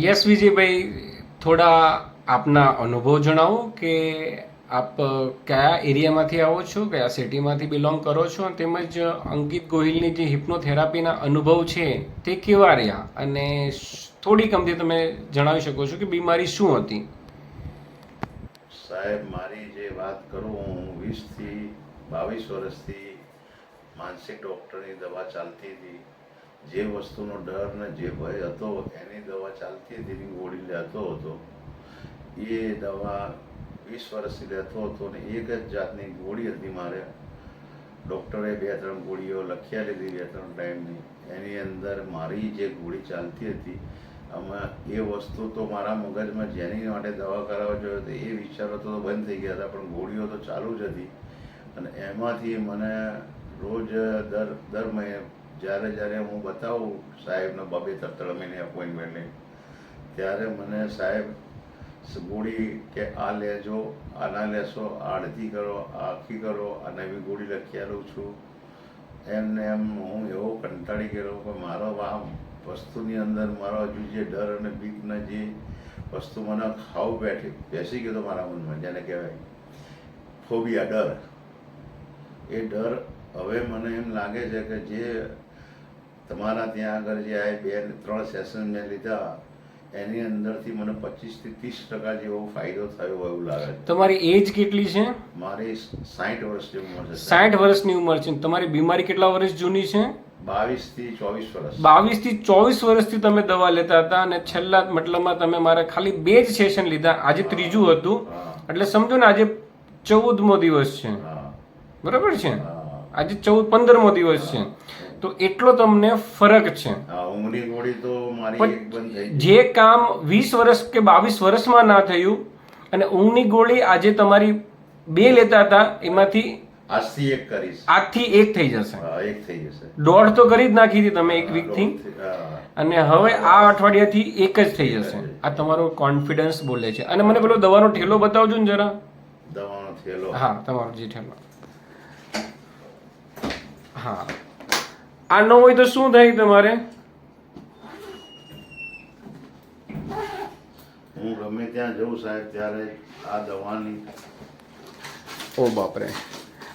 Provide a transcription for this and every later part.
Yes Vijaybhai, થોડા આપના અનુભવ જણાવો કે આપ કયા એરિયામાંથી આવો છો, કયા સિટીમાંથી બિલોંગ કરો છો તેમજ અંકિત ગોહિલની જે હિપ્નોથેરાપીના અનુભવ છે તે કેવા રહ્યા? અને થોડીક થોડી કમથી તમે જણાવી શકો છો કે બીમારી શું હતી? સાહેબ, મારી જે વાત કરું, હું વીસથી બાવીસ વર્ષથી માનસિક ડૉક્ટરની દવા ચાલતી હતી. જે વસ્તુનો ડર ને જે ભય હતો, એની દવા ચાલતી હતી ગોળી લેતો હતો. એ દવા વીસ વર્ષથી લેતો હતો ને એક જ જાતની ગોળી હતી મારે. ડૉક્ટરે બે ત્રણ ગોળીઓ લખ્યા લીધી, બે ત્રણ ટાઈમની. એની અંદર મારી જે ગોળી ચાલતી હતી, આમાં એ વસ્તુ તો મારા મગજમાં જેની માટે દવા કરાવવા જોઈએ તો એ વિચારો તો બંધ થઈ ગયા હતા, પણ ગોળીઓ તો ચાલુ જ હતી. અને એમાંથી મને રોજ દર દર મહિને જ્યારે જ્યારે હું બતાવું સાહેબને બબે ત્રણ મહિને અપોઇન્ટમેન્ટ લઈ ત્યારે મને સાહેબ ગોળી કે આ લેજો, આના લેશો આ અડધી કરો, આખી કરો આ નવી ગોળી લખી આલું છું. એમને એમ હું એવો કંટાળી ગયેલો કે મારો આ વસ્તુની અંદર મારો હજુ જે ડર અને બીકના જે વસ્તુ મને ખાવ બેઠી, બેસી ગયો મારા મનમાં, જેને કહેવાય, ફોબિયા, ડર. એ ડર હવે મને એમ લાગે છે કે જે તમારા ત્યાં આગળ જે આ બે ત્રણ સેશન મેં લીધા એની અંદરથી મને પચીસથી ત્રીસ ટકા જેવો ફાયદો થયો એવું લાગે છે. તમારી એજ કેટલી છે? મારી સાઠ વર્ષની ઉંમર છે સાઠ વર્ષની ઉંમર છે. તમારી બીમારી કેટલા વર્ષ જૂની છે? બાવીસથી ચોવીસ વર્ષ. બાવીસથી ચોવીસ વર્ષથી તમે દવા લેતા હતા અને છેલ્લા મતલબમાં તમે મારા ખાલી બે જ સેશન લીધા. આજે ત્રીજું હતું. એટલે સમજો ને આજે ચૌદમો દિવસ છે. બરાબર છે? આજે ચૌદ પંદરમો દિવસ છે. તો એટલો તમને ફરક છે. જે કામ વીસ વર્ષ કે બાવીસ વર્ષમાં ના થયું અને ઊંઘની ગોળી આજે તમારી બે લેતા હતા એમાંથી આજથી એક કરીશ. આજથી એક થઈ જશે. એક થઈ જશે. દોઢ તો કરી જ નાખી હતી તમે એક વીકથી થી અને હવે આ અઠવાડિયાથી એક જ થઈ જશે. આ તમારો કોન્ફિડન્સ બોલે છે. અને મને પેલો દવાનો ઠેલો બતાવજો ને જરા. દવાનો ઠેલો. હા તમારો જે ઠેલો. હા. આ ન હોય તો શું થાય તમારે? હું ગમે ત્યાં જઉં સાહેબ ત્યારે આ દવાની. ઓ બાપરે.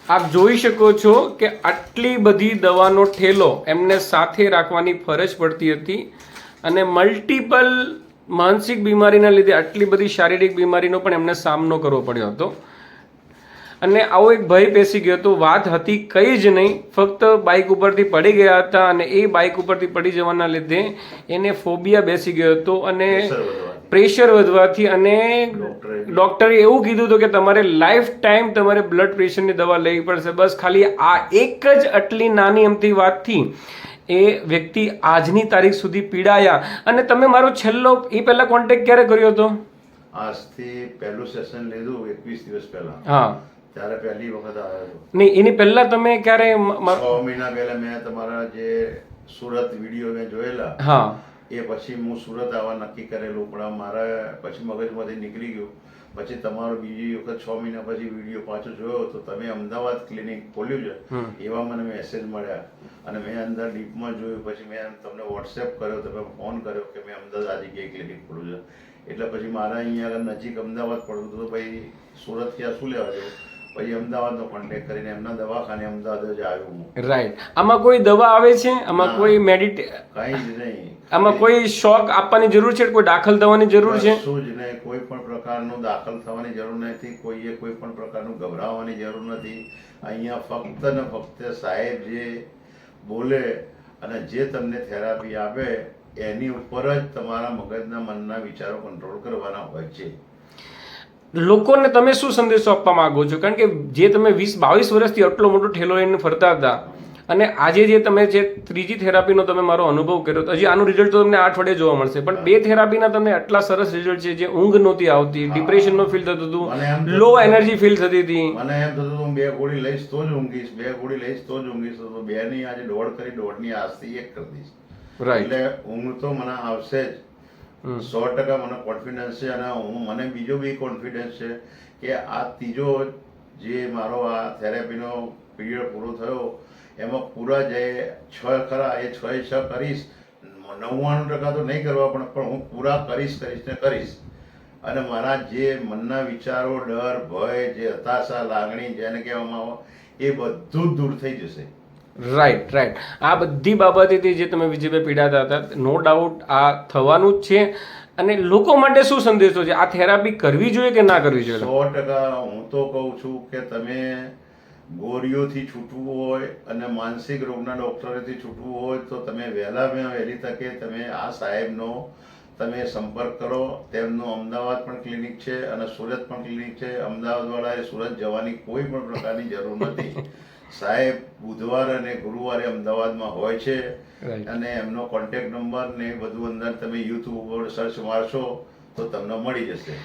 આપ જોઈ શકો છો કે આટલી બધી દવાનો ઠેલો એમને સાથે રાખવાની ફરજ પડતી હતી અને મલ્ટિપલ માનસિક બીમારીના લીધે આટલી બધી શારીરિક બીમારીનો પણ એમને સામનો કરવો પડ્યો હતો. અને આવો એક ભય બેસી ગયો હતો. વાત હતી કંઈ જ નહીં. ફક્ત બાઇક ઉપરથી પડી ગયા હતા અને એ બાઇક ઉપરથી પડી જવાના લીધે એને ફોબિયા બેસી ગયો હતો અને પ્રેશર વધવાથી. અને ડોક્ટરે એવું કીધું હતું કે તમારે લાઈફ ટાઈમ તમારે બ્લડ પ્રેશરની દવા લેવી પડશે. બસ ખાલી આ એક જ આટલી નાની અમથી વાતથી એ વ્યક્તિ આજની તારીખ સુધી પીડાયા. અને તમે મારો છેલ્લો એ પહેલા કોન્ટેક્ટ ક્યારે કર્યો હતો? આજથી પહેલું સેશન લીધું એકવીસ દિવસ પહેલા. હા. ત્યારે પહેલી વખત આવ્યો હતો. નહીં એની પહેલા તમે ક્યારે છ મહિના પહેલા મેં તમારા જે સુરત વીડિયો મેં જોયેલા હા. એ પછી હું સુરત આવવા નક્કી કરેલું પણ મારા પછી મગજમાંથી નીકળી ગયું. પછી તમારો બીજી વખત છ મહિના પછી વીડિયો પાછો જોયો તો તમે અમદાવાદ ક્લિનિક ખોલ્યું છે એવા મને મેસેજ મળ્યા. અને મેં અંદર ડીપમાં જોયું પછી મેં તમને વોટ્સએપ કર્યો તમે ફોન કર્યો કે મેં અમદાવાદ આ જગ્યાએ ક્લિનિક ખોલ્યું છે. એટલે પછી મારા અહીંયા આગળ નજીક અમદાવાદ પડતું તો ભાઈ સુરત ક્યાં શું લેવા જવું? પછી અમદાવાદનો કોન્ટેક્ટ કરીને એમના દવાખાને અમદાવાદ જ આવ્યો હું. રાઈટ આમાં કોઈ દવા આવે છે? આમાં કોઈ મેડિટ કંઈ જ નહીં. આમાં કોઈ શોક આપવાની જરૂર છે? કોઈ દાખલ થવાની જરૂર છે? શું જ નહીં. કોઈ પણ પ્રકારનું દાખલ થવાની જરૂર નથી. કોઈએ કોઈ પણ પ્રકારનું ગભરાવાની જરૂર નથી. અહીંયા ફક્ત ને ફક્ત સાહેબ જે બોલે અને જે તમને થેરાપી આપે એની ઉપર જ તમારા મગજના મનના વિચારો કંટ્રોલ કરવાના હોય છે. લોકોને તમે શું સંદેશો આપવા માગો છો? કારણ કે જે તમે વીસ બાવીસ વર્ષથી આટલો મોટો ઠેલો લઈને ફરતા હતા અને આજે જે તમે જે ત્રીજી થેરાપીનો તમે મારો અનુભવ કર્યો તો હજી આનું રિઝલ્ટ તો તમને આઠ વડે જોવા મળશે પણ બે થેરાપીના તમને આટલા સરસ રિઝલ્ટ છે જે ઊંઘ નહોતી આવતી ડિપ્રેશનનો ફીલ થતું હતું લો એનર્જી ફીલ થતી હતી. મને એમ થતું હતું બે ગોળી લઈશ તો જ ઊંઘીશ બે ગોળી લઈશ તો જ ઊંઘીશ તો બે ની આજે દોઢ કરી દોઢની આજથી એક કરી દઈશ. રાઈટ એટલે ઊંઘ તો મને આવશે જ. સો ટકા મને કોન્ફિડન્સ છે અને હું મને બીજો બી કોન્ફિડન્સ છે કે આ ત્રીજો જે મારો આ થેરેપીનો પીરિયડ પૂરો થયો, એમાં પૂરા જે છ ખરા, એ છ છ કરીશ. નવ્વાણું ટકા તો નહીં કરવા પણ પણ હું પૂરા કરીશ કરીશ ને કરીશ. અને મારા જે મનના વિચારો, ડર, ભય, જે હતાશા, લાગણી, જેને કહેવામાં આવે, એ બધું જ દૂર થઈ જશે. રાઈટ રાઈટ આ બધી બાબતેથી જે તમે વિજયભાઈ પીડાતા હતા નો ડાઉટ આ થવાનું જ છે. અને લોકો માટે શું સંદેશો છે? આ થેરાપી કરવી જોઈએ કે ના કરવી જોઈએ? સો ટકા હું તો કહું છું કે તમે ગોળીઓથી છૂટવું હોય અને માનસિક રોગના ડૉક્ટરેથી છૂટવું હોય તો તમે વહેલા વહેલી તકે તમે આ સાહેબનો તમે સંપર્ક કરો. તેમનું અમદાવાદ પણ ક્લિનિક છે અને સુરત પણ ક્લિનિક છે. અમદાવાદવાળાએ સુરત જવાની કોઈ પણ પ્રકારની જરૂર નથી. સાહેબ બુધવાર અને ગુરુવારે અમદાવાદમાં હોય છે અને એમનો કોન્ટેક્ટ નંબર ને બધું અંદર તમે યુટ્યુબ ઉપર સર્ચ મારશો તો તમને મળી જશે.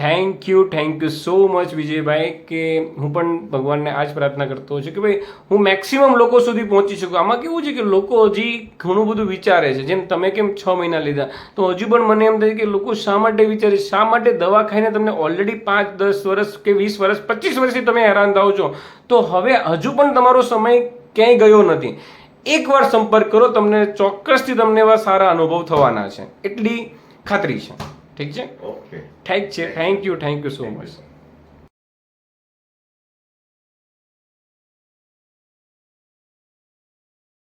Thank you thank you so much Vijaybhai કે હું પણ ભગવાનને આ જ પ્રાર્થના કરતો છું કે ભાઈ, હું મેક્સિમમ લોકો સુધી પહોંચી શકું. આમાં કેવું છે કે લોકો હજી ઘણું બધું વિચારે છે. જેમ તમે કેમ છ મહિના લીધા? તો હજુ પણ મને એમ થાય કે લોકો શા માટે વિચારે? શા માટે દવા ખાઈને તમને ઓલરેડી પાંચ, દસ વર્ષ કે વીસ વર્ષ, પચીસ વર્ષથી તમે હેરાન થાઓ છો? તો હવે હજુ પણ તમારો સમય ક્યાંય ગયો નથી. એકવાર સંપર્ક કરો, તમને ચોક્કસથી તમને એવા સારા અનુભવ થવાના છે. એટલી ખાતરી છે. ઠીક છે? ઓકે. થેન્ક છે. Thank you thank you so much